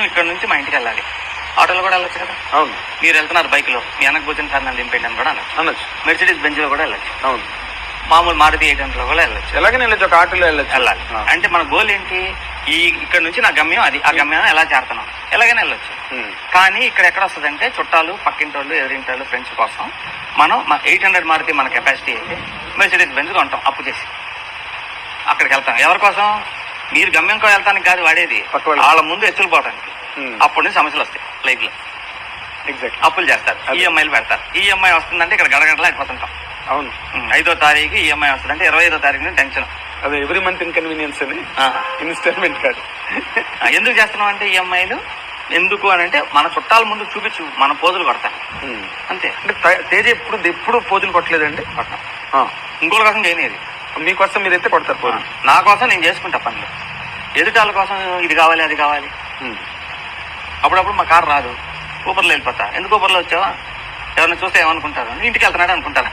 నేను ఇక్కడ నుంచి మా ఇంటికి వెళ్ళాలి. ఆటోలో కూడా వెళ్ళొచ్చు కదా? అవును. మీరు వెళ్తున్నారు బైక్లో మీ కూర్చొని సార్ నన్ను దింపేయండి అని కూడా అనొచ్చు అనొచ్చు. మెర్సిడీస్ బెంచ్లో కూడా వెళ్ళొచ్చు. అవును. మామూలు మారుతి ఎయిట్ హండ్రెడ్లో కూడా వెళ్ళొచ్చు. ఎలాగైనా వెళ్ళొచ్చు. ఒక ఆటోలో వెళ్ళొచ్చు. వెళ్ళాలి. అంటే మన గోల్ ఏంటి? ఈ ఇక్కడ నుంచి నా గమ్యం అది. ఆ గమ్యం ఎలా చేరుతున్నాం? ఎలాగైనా వెళ్ళొచ్చు. కానీ ఇక్కడ ఎక్కడ వస్తుందంటే చుట్టాలు పక్కింటోళ్ళు ఎదురింటోళ్ళు ఫ్రెండ్స్ కోసం మనం ఎయిట్ హండ్రెడ్ మారుతి మన కెపాసిటీ అయితే మెర్సిడీస్ బెంచ్ కొంటాం అప్పు చేసి. అక్కడికి వెళ్తాం. ఎవరి కోసం? మీరు గమ్యంకో వెళ్తానికి కాదు వాడేది. వాళ్ళు. వాళ్ళ ముందు ఎత్తులు పోవడానికి ఉమ్. అప్పటి నుంచి సమస్యలు వస్తాయి లైఫ్లో ఎగ్జాక్ట్ అప్పులు చేస్తారు. ఈఎంఐలు పెడతారు. ఈఎంఐ వస్తుందంటే ఇక్కడ గడగడలా అయిపోతుంటాం. అవును. ఉమ్, ఐదో తారీఖు ఈఎంఐ వస్తుందంటే ఇరవై ఐదో తారీఖు టెన్షన్. అదే ఎవ్రీ మంత్ ఇన్కన్వీనియన్స్ అని. ఇన్స్టాల్మెంట్ కాదు ఎందుకు చేస్తున్నాం అంటే ఈఎంఐలు ఎందుకు అని అంటే మన చుట్టాల ముందు చూపించు మన పోజులు కొడతాం ఉమ్. అంతే. అంటే త- తేజ ఎప్పుడు ఎప్పుడు పోజులు కొట్టలేదండి ఆ. ఇంకోటి కోసం చేయలేదు మీకోసం మీరైతే కొడతారు నా కోసం నేను చేసుకుంటా పనులు. ఎదుటాల కోసం ఇది కావాలి అది కావాలి. అప్పుడప్పుడు మా కారు రాదు. ఊపర్లో వెళ్ళిపోతా. ఎందుకు ఊపర్లో వచ్చావా? ఎవరిని చూస్తే ఏమనుకుంటారు? ఇంటికి వెళ్తున్నాడు అనుకుంటారా?